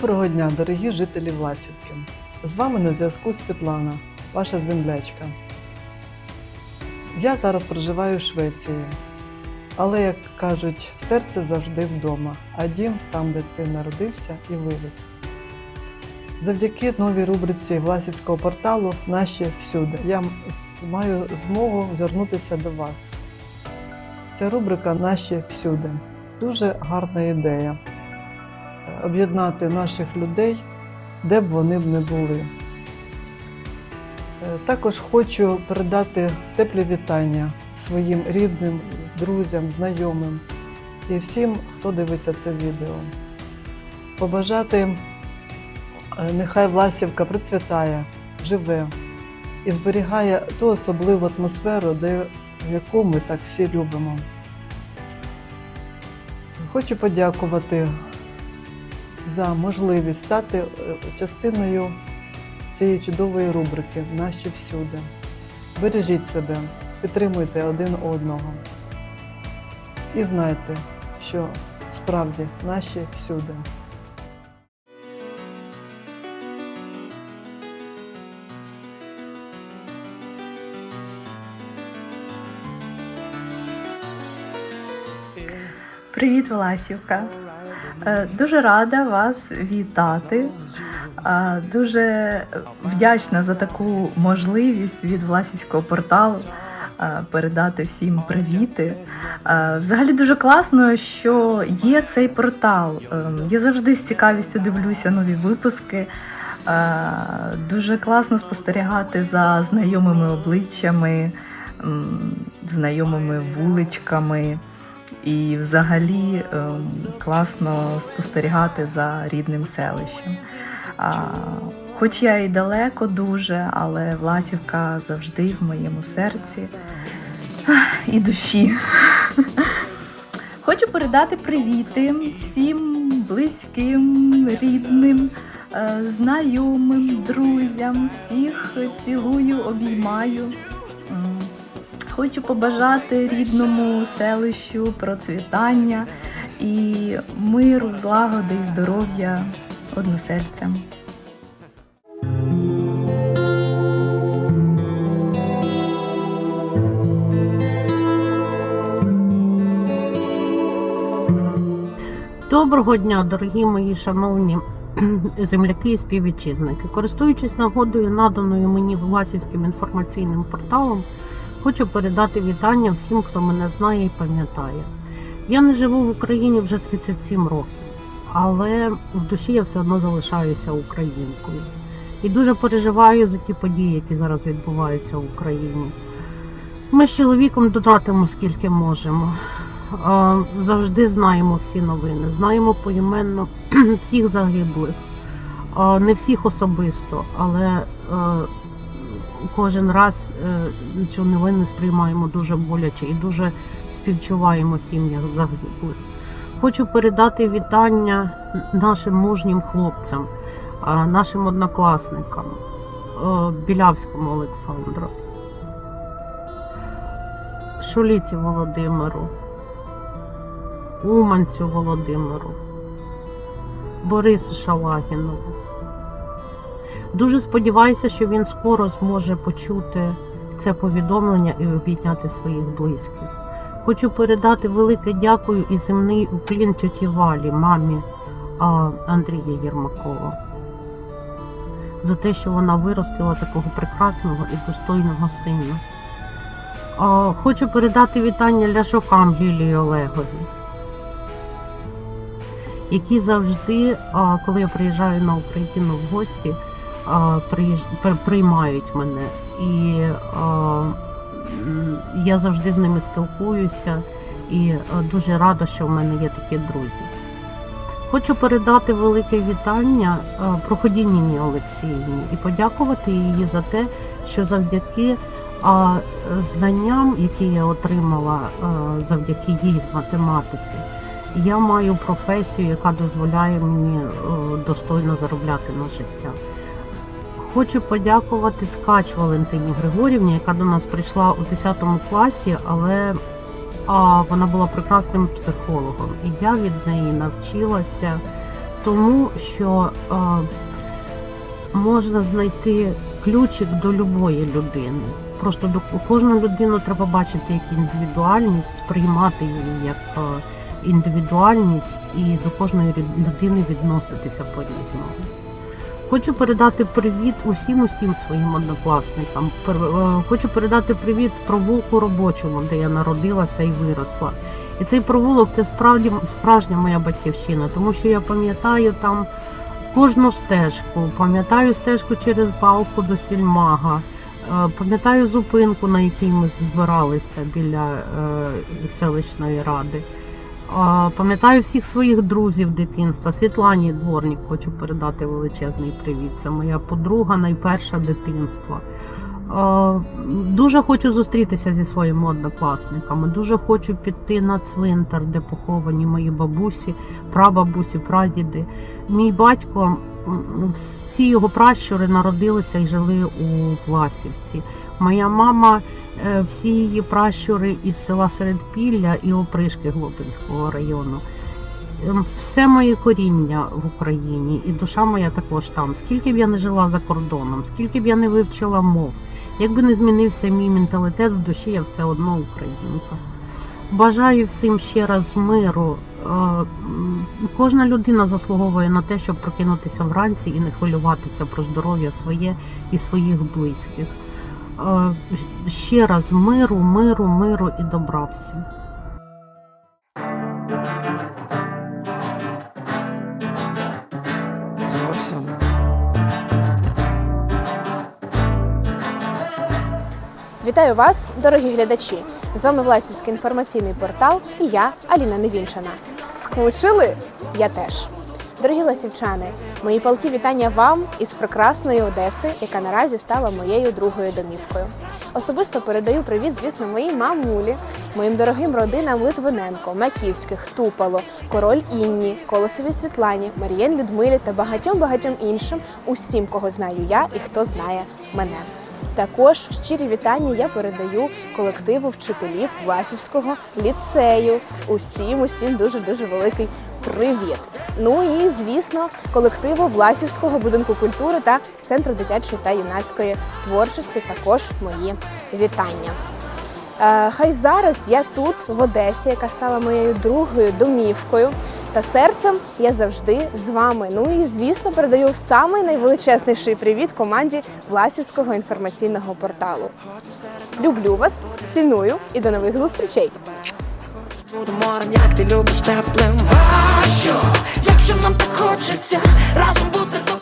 Доброго дня, дорогі жителі Власівки. З вами на зв'язку Світлана, ваша землячка. Я зараз проживаю в Швеції, але, як кажуть, серце завжди вдома, а дім там, де ти народився і виріс. Завдяки новій рубриці Власівського порталу Наші всюди я маю змогу звернутися до вас. Ця рубрика Наші всюди дуже гарна ідея об'єднати наших людей, де б вони б не були. Е, Також хочу передати теплі вітання своїм рідним, друзям, знайомим і всім, хто дивиться це відео. Побажати, е, нехай Власівка процвітає, живе і зберігає ту особливу атмосферу, де, яку ми так всі любимо. Хочу подякувати за можливість стати е, частиною цієї чудової рубрики Наші всюди. Бережіть себе, підтримуйте один одного. І знайте, що справді наші всюди. Привіт, Власівка! Е, Дуже рада вас вітати. Е, Дуже вдячна за таку можливість від Власівського порталу е, передати всім привіти. Взагалі дуже класно, що є цей портал. Я завжди з цікавістю дивлюся нові випуски. Дуже класно спостерігати за знайомими обличчями, знайомими вуличками. І взагалі ем, класно спостерігати за рідним селищем. Хоч я і далеко дуже, але Власівка завжди в моєму серці і душі. Хочу передати привіти всім близьким, рідним, е, знайомим, друзям. Всіх цілую, обіймаю. Хочу побажати рідному селищу процвітання і миру, злагоди і здоров'я односельцям. Доброго дня, дорогі мої шановні земляки і співвітчизники. Користуючись нагодою, наданою мені Власівським інформаційним порталом, хочу передати вітання всім, хто мене знає і пам'ятає. Я не живу в Україні вже 37 років, але в душі я все одно залишаюся українкою. І дуже переживаю за ті події, які зараз відбуваються в Україні. Ми з чоловіком додатимо скільки можемо. Завжди знаємо всі новини, знаємо поіменно всіх загиблих, не всіх особисто, але е, кожен раз е, цю новину сприймаємо дуже боляче і дуже співчуваємо сім'ях загиблих. Хочу передати вітання нашим мужнім хлопцям, нашим однокласникам, е, Білявському Олександру, Шуліці Володимиру. Уманцю Володимиру, Борису Шалагінову. Дуже сподіваюся, що він скоро зможе почути це повідомлення і обійняти своїх близьких. Хочу передати велике дякую і земний уклін тьоті Валі, мамі Андрія Єрмакова, за те, що вона виростила такого прекрасного і достойного сина. Хочу передати вітання Ляшокам Лілії Олегові які завжди, коли я приїжджаю на Україну в гості, приймають мене. І я завжди з ними спілкуюся і а, дуже рада, що в мене є такі друзі. Хочу передати велике вітання а, проходінні Олексіївні і подякувати їй за те, що завдяки знанням, які я отримала а, завдяки їй з математики, я маю професію, яка дозволяє мені е, достойно заробляти на життя. Хочу подякувати ткач Валентині Григорівні, яка до нас прийшла у 10 класі, але а, вона була прекрасним психологом. І я від неї навчилася тому, що е, можна знайти ключик до любої людини. Просто до кожну людину треба бачити як індивідуальність, сприймати її як індивідуальність і до кожної людини відноситися по-різному. Хочу передати привіт усім усім своїм однокласникам. Е, Хочу передати привіт провулку робочому, де я народилася і виросла. І цей провулок це справді справжня моя батьківщина, тому що я пам'ятаю там кожну стежку, пам'ятаю стежку через балку до сільмага, е, пам'ятаю зупинку, на якій ми збиралися біля е, селищної ради. Пам'ятаю всіх своїх друзів дитинства. Світлані Дворник хочу передати величезний привіт. Це моя подруга, найперша дитинства. Дуже хочу зустрітися зі своїми однокласниками. Дуже хочу піти на цвинтар, де поховані мої бабусі, прабабусі, прадіди. Мій батько, всі його пращури народилися і жили у Власівці. Моя мама Е, всі її пращури із села Середпілля і Опришки Глобинського району. Ем, Все моє коріння в Україні, і душа моя також там. Скільки б я не жила за кордоном, скільки б я не вивчила мов, як би не змінився мій менталітет, в душі я все одно українка. Бажаю всім ще раз миру. Е, Кожна людина заслуговує на те, щоб прокинутися вранці і не хвилюватися про здоров'я своє і своїх близьких. Е, Ще раз миру, миру, миру і добра всім. Вітаю вас, дорогі глядачі! З вами Власівський інформаційний портал і я, Аліна Невінчина. Скучили? Я теж. Дорогі ласівчани, мої палки вітання вам із прекрасної Одеси, яка наразі стала моєю другою домівкою. Особисто передаю привіт, звісно, моїй мамулі, моїм дорогим родинам Литвиненко, Маківських, Тупало, Король Інні, Колосовій Світлані, Марієн Людмилі та багатьом багатьом іншим, усім, кого знаю я і хто знає мене. Також щирі вітання я передаю колективу вчителів Власівського ліцею. Усім, усім дуже дуже великий привіт. Ну і звісно, колективу Власівського будинку культури та центру дитячої та юнацької творчості. Також мої вітання. Е, Хай зараз я тут, в Одесі, яка стала моєю другою домівкою. Та серцем я завжди з вами. Ну і звісно передаю самий найвеличезніший привіт команді Власівського інформаційного порталу. Люблю вас, ціную і до нових зустрічей. Якщо нам так хочеться, разом бути то